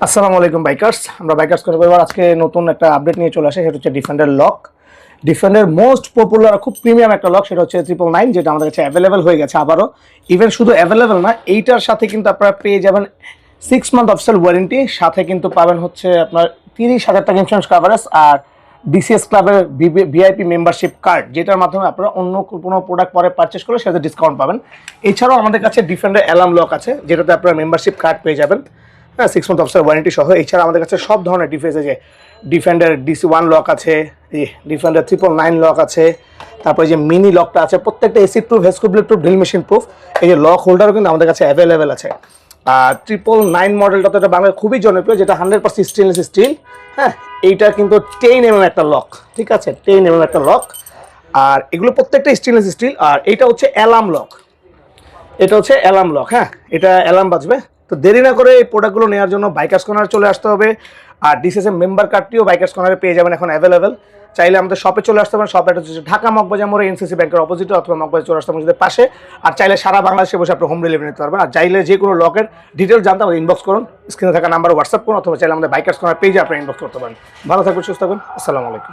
আসসালামু আলাইকুম বাইকার্স আমরা বাইকার্স করে এবার আজকে নতুন একটা আপডেট নিয়ে চলে আসে, সেটা হচ্ছে defender lock defender most popular খুব প্রিমিয়াম একটা লক সেটা হচ্ছে ট্রিপল নাইন যেটা আমাদের কাছে অ্যাভেলেবেল হয়ে গেছে আবারও। ইভেন শুধু অ্যাভেলেবেল না, এইটার সাথে কিন্তু আপনারা পেয়ে যাবেন সিক্স মান্থ অফিসিয়াল ওয়ারেন্টি সাথে কিন্তু পাবেন হচ্ছে আপনার তিরিশ হাজার টাকা ইন্স্যুরেন্স কাভারেজ আর ডিসিএস ক্লাবের ভিআইপি মেম্বারশিপ কার্ড যেটার মাধ্যমে আপনারা অন্য কোনো প্রোডাক্ট পরে পারচেস করলে সেটাতে ডিসকাউন্ট পাবেন। এছাড়াও আমাদের কাছে ডিফেন্ডার অ্যালার্ম লক আছে, যেটাতে আপনারা মেম্বারশিপ কার্ড পেয়ে যাবেন। হ্যাঁ সিক্স মান্থ অফিসার ওয়ারেন্টি সহ। এছাড়া আমাদের কাছে সব ধরনের ডিফেন্স আছে। ডিফেন্ডার ডিসি ওয়ান লক আছে ডিফেন্ডার ট্রিপল নাইন লক আছে, তারপরে যে মিনি লকটা আছে, প্রত্যেকটা AC proof hacksaw blade proof drill machine proof এই যে লক হোল্ডারও কিন্তু আমাদের কাছে অ্যাভেলেবেল আছে। আর ট্রিপল নাইন মডেলটা তো এটা বাংলায় খুবই জনপ্রিয়, যেটা হান্ড্রেড পার্সেন্ট স্টেনলেস স্টিল হ্যাঁ এইটা কিন্তু টেন এম একটা লক ঠিক আছে? টেন এম একটা লক আর এগুলো প্রত্যেকটা স্টেনলেস স্টিল আর এইটা হচ্ছে অ্যালার্ম লক এটা হচ্ছে অ্যালার্ম লক হ্যাঁ এটা অ্যালার্ম বাজবে। তো দেরি না করে এই প্রোডাক্টগুলো নেওয়ার জন্য বাইকার্স কর্নার চলে আসতে হবে। আর ডিসিএস মেম্বার কার্ডটিও বাইকার্স কর্নারে পেয়ে যাবেন এখন অ্যাভেলেবেল চাইলে আমাদের শপে চলে আসতে পারেন। শপ হচ্ছে ঢাকা মগবাজার মোড়ে এনসিসি ব্যাংকের অপোজিটে অথবা মগবাজার চলে আসতে মসজিদের পাশে। আর চাইলে সারা বাংলাদেশে বসে আপনি হোম ডেলিভারি নিতে পারবেন। আর চাইলে যে কোনো লকের ডিটেল জানতে আমাদের ইনবক্স করুন। স্ক্রিনে থাকা নাম্বার হোয়াটসঅ্যাপ করুন অথবা চাইলে আমাদের বাইকার্স কর্নার পেজে আপনি ইনবক্স করতে পারেন। ভালো থাকবেন, সুস্থ থাকবেন। আসসালামু আলাইকুম।